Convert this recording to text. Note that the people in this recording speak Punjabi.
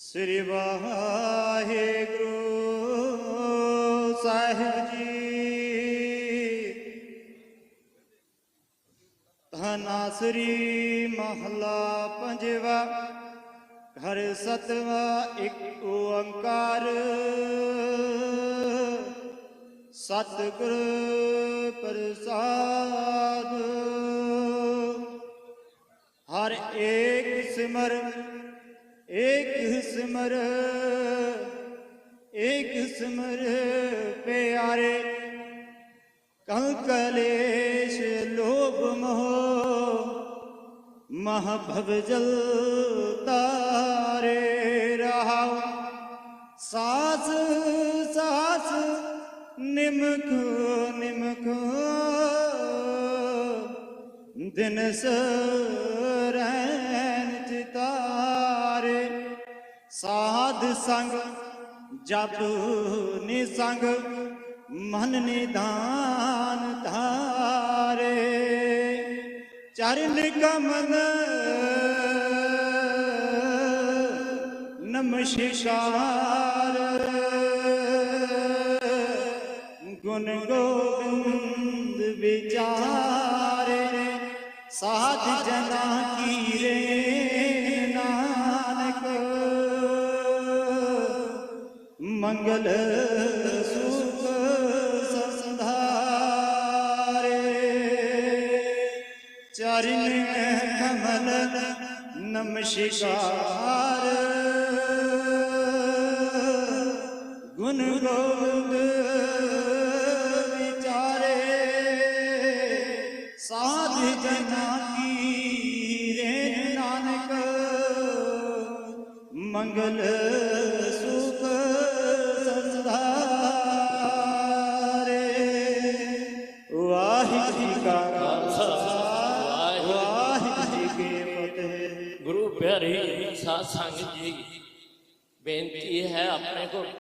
ਸ੍ਰੀ ਵਾਹਿਗੁਰੂ ਸਾਹਿਬ ਜੀ। ਧੰਨਾ ਸ੍ਰੀ ਮਹਲਾ ਪੰਜਵਾ, ਘਰ ਸਤਵਾ, ਇੱਕ ਓੰਕਾਰ। ਸਤਿਗੁਰ ਪ੍ਰਸਾਦ। ਹਰ ਏਕ ਸਿਮਰ ਏਕ ਸਿਮਰ ਏਕ ਸਿਮਰ ਪਿਆਰੇ ਕਲ ਕਲੇਸ਼ ਲੋਭ ਮੋਹ ਮਹ ਭਵ ਜਲ ਤਾਰੇ ਰਹਾਉ। ਸਾਸ ਸਾਸ, ਨਿਮਕ ਨਿਮਕ ਦਿਨ ਸ ਸਾਧ ਸੰਗ, ਜਪ ਨਿਸੰਗ ਮਨ ਨਿਦਾਨ ਧਾਰੇ। ਚਰਨ ਕਮਲ ਨਮਸ਼ਿਕਾਰ ਗੁਣ ਗੋਬਿੰਦ ਵਿਚਾਰੇ, ਸਾਧ ਜਨਾ ਮੰਗਲ ਸੁਖ ਸੰਧਾਰੇ। ਚਰਨ ਕਮਲ ਨਮਸ਼ਿਕਾਰ। ਗੁਣ ਗੋਬਿੰਦ ਵਿਚਾਰੇ। ਸਾਧ ਜਨਾ ਕੀ ਰੇ ਨਾਨਕ, ਮੰਗਲ ਪਿਆਰੇ ਸਾਧ ਸੰਗਤ ਜੀ ਬੇਨਤੀ ਹੈ ਆਪਣੇ ਕੋਲ